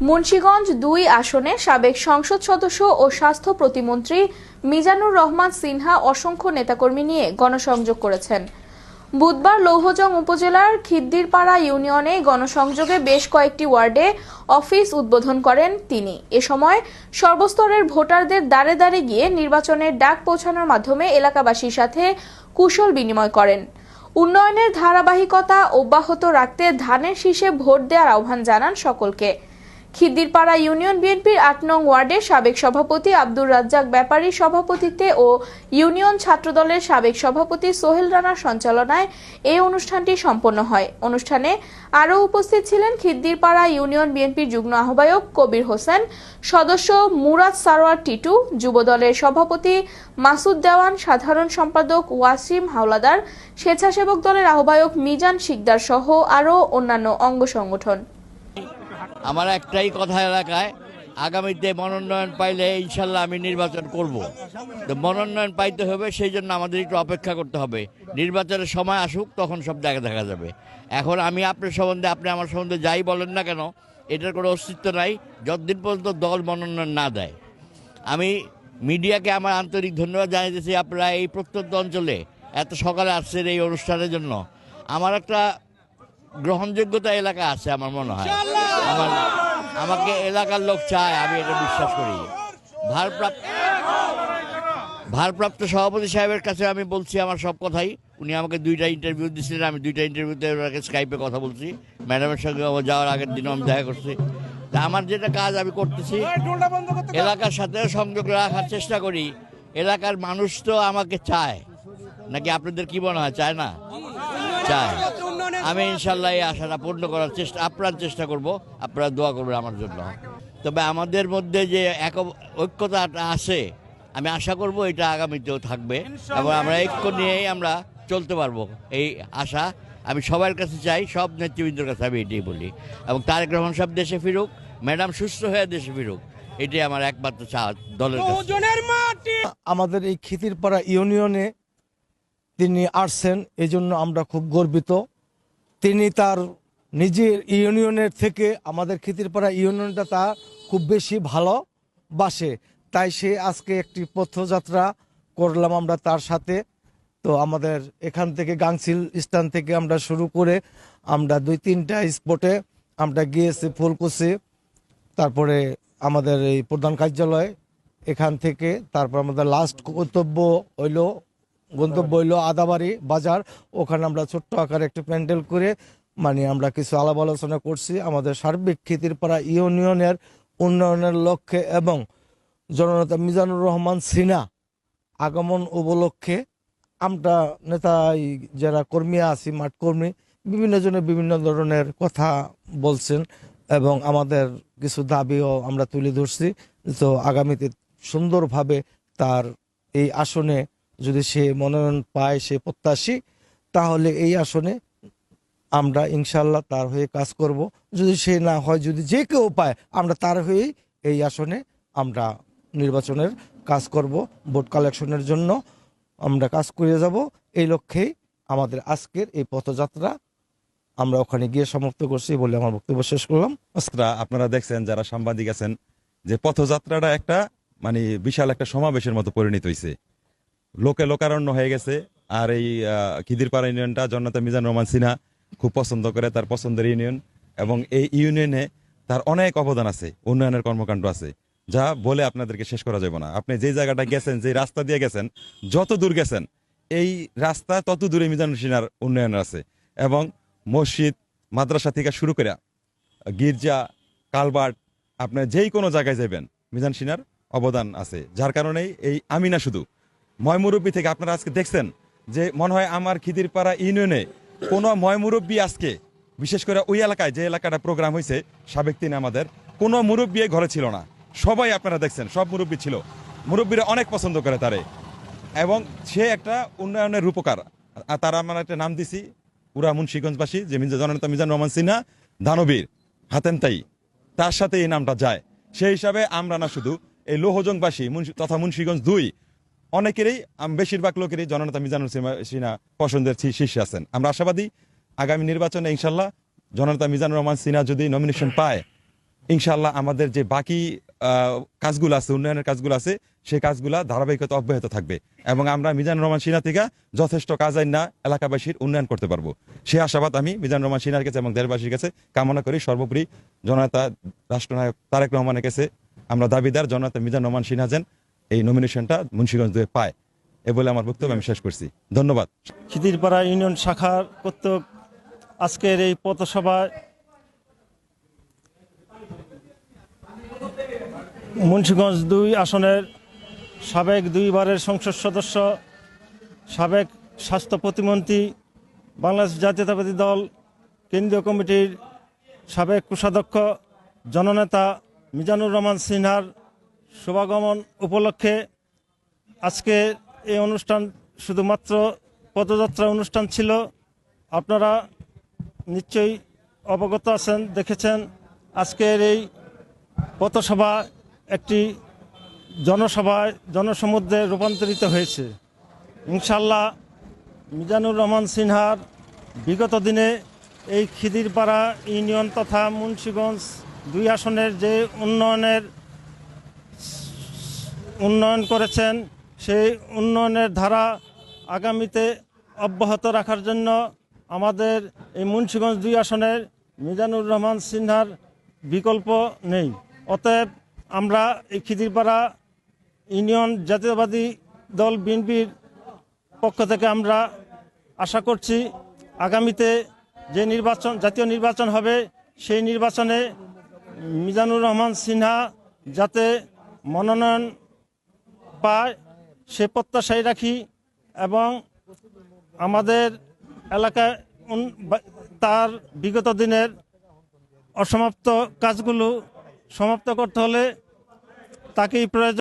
মুন্সীগঞ্জ দুই আসনে সাবেক সংসদ সদস্য ও স্বাস্থ্য প্রতিমন্ত্রী মিজানুর রহমান সিনহা অসংখ্য নেতাকর্মী নিয়ে গণসংযোগ করেছেন। বুধবার লৌহজং উপজেলার খিদ্দিরপাড়া ইউনিয়নে গণসংযোগে বেশ কয়েকটি ওয়ার্ডে অফিস উদ্বোধন করেন তিনি। এ সময় সর্বস্তরের ভোটারদের দ্বারে দ্বারে গিয়ে নির্বাচনের ডাক পৌঁছানোর মাধ্যমে এলাকাবাসীর সাথে কুশল বিনিময় করেন। উন্নয়নের ধারাবাহিকতা অব্যাহত রাখতে ধানের শীষে ভোট দেওয়ার আহ্বান জানান সকলকে। খিদ্দিরপাড়া ইউনিয়ন বিএনপির আট নং ওয়ার্ডের সাবেক সভাপতি আব্দুর রাজ্জাক ব্যাপারীর সভাপতিত্বে ও ইউনিয়ন ছাত্রদলের সাবেক সভাপতি সোহেল রানার সঞ্চালনায় এই অনুষ্ঠানটি সম্পন্ন হয়। অনুষ্ঠানে আরও উপস্থিত ছিলেন খিদ্দিরপাড়া ইউনিয়ন বিএনপির যুগ্ম আহ্বায়ক কবির হোসেন, সদস্য মুরাদ সারোয়ার টিটু, যুবদলের সভাপতি মাসুদ দেওয়ান, সাধারণ সম্পাদক ওয়াসিম হাওলাদার, স্বেচ্ছাসেবক দলের আহ্বায়ক মিজান শিকদার সহ আরও অন্যান্য অঙ্গ সংগঠন। আমার একটাই কথা এলাকায়, আগামীতে মনোনয়ন পাইলে ইনশাল্লাহ আমি নির্বাচন করব। তো মনোনয়ন পাইতে হবে, সেই জন্য আমাদের একটু অপেক্ষা করতে হবে। নির্বাচনের সময় আসুক, তখন সব দেখা দেখা যাবে। এখন আমি আপনার সম্বন্ধে, আপনি আমার সম্বন্ধে যাই বলেন না কেন, এটার কোনো অস্তিত্ব নাই। যতদিন পর্যন্ত দল মনোনয়ন না দেয়। আমি মিডিয়াকে আমার আন্তরিক ধন্যবাদ জানাইতেছি আপনারা এই প্রত্যন্ত অঞ্চলে, এত সকালে আসছেন এই অনুষ্ঠানের জন্য। আমার একটা গ্রহণযোগ্যতা এলাকা আছে আমার মনে হয়। আমার, আমাকে এলাকার লোক চায়, আমি এটা বিশ্বাস করি। ভারপ্রাপ্ত ভারপ্রাপ্ত সভাপতি সাহেবের কাছে আমি বলছি আমার সব কথাই। উনি আমাকে দুইটা ইন্টারভিউ দিয়েছিলেন, আমি দুইটা ইন্টারভিউতে ওনাকে স্কাইপে কথা বলছি। ম্যাডামের সঙ্গে যাওয়ার আগের দিনও আমি দেখা করছি। তা আমার যেটা কাজ আমি করতেছি, এলাকার সাথে সংযোগ রাখার চেষ্টা করি। এলাকার মানুষ তো আমাকে চায়। নাকি আপনাদের কি মনে হয়, চায় না? চায়। আমি ইনশাল্লাহ এই আশাটা পূর্ণ করার চেষ্টা আপ্রাণ চেষ্টা করব আপনারা দোয়া করবেন আমার জন্য। তবে আমাদের মধ্যে যে এক ঐক্যতাটা আছে আমি আশা করব এটা আগামীতেও থাকবে এবং আমরা ঐক্য নিয়েই আমরা চলতে পারব এই আশা আমি সবার কাছে চাই সব নেতৃবৃন্দের কাছে আমি এটাই বলি। এবং তারেক রহমান সব দেশে ফিরুক ম্যাডাম সুস্থ হয়ে দেশে ফিরুক এটাই আমার একমাত্র চা দলের আমাদের এই খিতিরপাড়া ইউনিয়নে তিনি আসছেন এই জন্য আমরা খুব গর্বিত। তিনি তার নিজের ইউনিয়নের থেকে আমাদের খিতিরপাড়া ইউনিয়নটা তা খুব বেশি ভালোবাসে তাই সে আজকে একটি পথযাত্রা করলাম আমরা তার সাথে। তো আমাদের এখান থেকে গাংসিল স্থান থেকে আমরা শুরু করে আমরা দুই তিনটা স্পটে আমরা গিয়েছি ফুলকুচি তারপরে আমাদের এই প্রধান কার্যালয় এখান থেকে, তারপর আমাদের লাস্ট কর্তব্য হইল গন্তব্য হইল আদাবাড়ি বাজার। ওখানে আমরা ছোট্ট আকারে একটি প্যান্ডেল করে মানে আমরা কিছু আলাপ আলোচনা করছি। আমাদের সার্বিক খিতিরপাড়া ইউনিয়নের উন্নয়নের লক্ষ্যে এবং জননেতা মিজানুর রহমান সিনা আগমন উপলক্ষে আমরা নেতা এই যারা কর্মী আছি, মাঠ কর্মী, বিভিন্ন জনে বিভিন্ন ধরনের কথা বলছেন এবং আমাদের কিছু দাবিও আমরা তুলে ধরছি। তো আগামীতে সুন্দরভাবে তার এই আসনে যদি সে মনোনয়ন পায়, সে প্রত্যাশী, তাহলে এই আসনে আমরা ইনশাল্লাহ তার হয়ে কাজ করব। যদি সে না হয়, যদি যে কেউ পায়, আমরা তার হয়েই এই আসনে আমরা নির্বাচনের কাজ করব। ভোট কালেকশনের জন্য আমরা কাজ করে যাব। এই লক্ষ্যেই আমাদের আজকের এই পথযাত্রা আমরা ওখানে গিয়ে সমাপ্ত করছি বলে আমার বক্তব্য শেষ করলাম। আপনারা দেখছেন যারা সাংবাদিক আছেন, যে পথযাত্রাটা একটা মানে বিশাল একটা সমাবেশের মতো পরিণত হয়েছে লোকে লোকারণ্য হয়ে গেছে। আর এই খিদিরপাড়া ইউনিয়নটা জন্নতা মিজান রহমান সিনহা খুব পছন্দ করে, তার পছন্দের ইউনিয়ন। এবং এই ইউনিয়নে তার অনেক অবদান আছে, উন্নয়নের কর্মকাণ্ড আছে, যা বলে আপনাদেরকে শেষ করা যাবে না। আপনি যে জায়গাটা গেছেন, যে রাস্তা দিয়ে গেছেন, যত দূর গেছেন, এই রাস্তা তত দূরে মিজান সিনহার উন্নয়ন আছে। এবং মসজিদ, মাদ্রাসা থেকে শুরু করে গির্জা কালবার্ট আপনার যেই কোনো জায়গায় যাবেন, মিজান সিনার অবদান আছে। যার কারণেই এই আমি না শুধু ময়মুরব্বী থেকে আপনারা আজকে দেখছেন যে মনে হয় আমার খিদিরপাড়া ইউনিয়নে কোনো ময়মুরব্বী আজকে, বিশেষ করে ওই এলাকায় যে এলাকাটা প্রোগ্রাম হয়েছে সাবেক দিন আমাদের, কোনো মুরব্বী ঘরে ছিল না। সবাই আপনারা দেখছেন, সব মুরব্বী ছিল। মুরব্বীরা অনেক পছন্দ করে তারে। এবং সে একটা উন্নয়নের রূপকার। তারা আমরা একটা নাম দিছি পুরা মুন্সীগঞ্জবাসী, যে মির্জা জননেতা মিজান রহমান সিনহা, দানবীর হাতেন তাই তার সাথে এই নামটা যায়। সেই হিসাবে আমরা না শুধু, এই লোহজংবাসী তথা মুন্সীগঞ্জ দুই অনেকেরই বেশিরভাগ লোকেরই জননেতা মিজানুর সিনহা পছন্দের শীর্ষে আছেন। আমরা আশাবাদী আগামী নির্বাচনে ইনশাল্লাহ জননেতা মিজানুর রহমান সিনহা যদি নমিনেশন পায়, ইনশাল্লাহ আমাদের যে বাকি কাজগুলো আছে, উন্নয়নের কাজগুলো আছে, সেই কাজগুলো ধারাবাহিকতা অব্যাহত থাকবে এবং আমরা মিজানুর রহমান সিনহা থেকে যথেষ্ট কাজ আইন না এলাকাবাসীর উন্নয়ন করতে পারব। সে আশাবাদ আমি মিজানুর রহমান সিনহার কাছে এবং দেশবাসীর কাছে কামনা করি। সর্বোপরি জননেতা, রাষ্ট্রনায়ক তারেক রহমানের কাছে আমরা দাবিদার জননেতা মিজানুর রহমান সিনহা যেন এই নমিনেশনটা মুন্সিগঞ্জ দুয়ে পায় এ বলে আমার বক্তব্য আমি শেষ করছি। ধন্যবাদ। খিদিরপাড়া ইউনিয়ন শাখার কর্তৃক আজকের এই পথসভায় মুন্সীগঞ্জ দুই আসনের সাবেক দুইবারের সংসদ সদস্য, সাবেক স্বাস্থ্য প্রতিমন্ত্রী, বাংলাদেশ জাতীয়তাবাদী দল, কেন্দ্রীয় কমিটির সাবেক কোষাধ্যক্ষ, জননেতা মিজানুর রহমান সিনহার শুভাগমন উপলক্ষে আজকে এই অনুষ্ঠান শুধুমাত্র পদযাত্রা অনুষ্ঠান ছিল। আপনারা নিশ্চয়ই অবগত আছেন, দেখেছেন, আজকের এই পথসভা একটি জনসভায় জনসমুদ্রে রূপান্তরিত হয়েছে। ইনশাল্লাহ মিজানুর রহমান সিনহার বিগত দিনে এই খিদিরপাড়া ইউনিয়ন তথা মুন্সীগঞ্জ দুই আসনের যে উন্নয়নের উন্নয়ন করেছেন, সেই উন্নয়নের ধারা আগামীতে অব্যাহত রাখার জন্য আমাদের এই মুন্সীগঞ্জ দুই আসনের মিজানুর রহমান সিনহার বিকল্প নেই। অতএব আমরা এই খিদিরপাড়া ইউনিয়ন জাতীয়বাদী দল বিএনপির পক্ষ থেকে আমরা আশা করছি আগামীতে যে নির্বাচন, জাতীয় নির্বাচন হবে, সেই নির্বাচনে মিজানুর রহমান সিনহা যাতে মনোনয়ন পায় সে প্রত্যাশাই রাখি এবং আমাদের এলাকায় তার বিগত দিনের অসমাপ্ত কাজগুলো সমাপ্ত করতে হলে তাকেই প্রয়োজন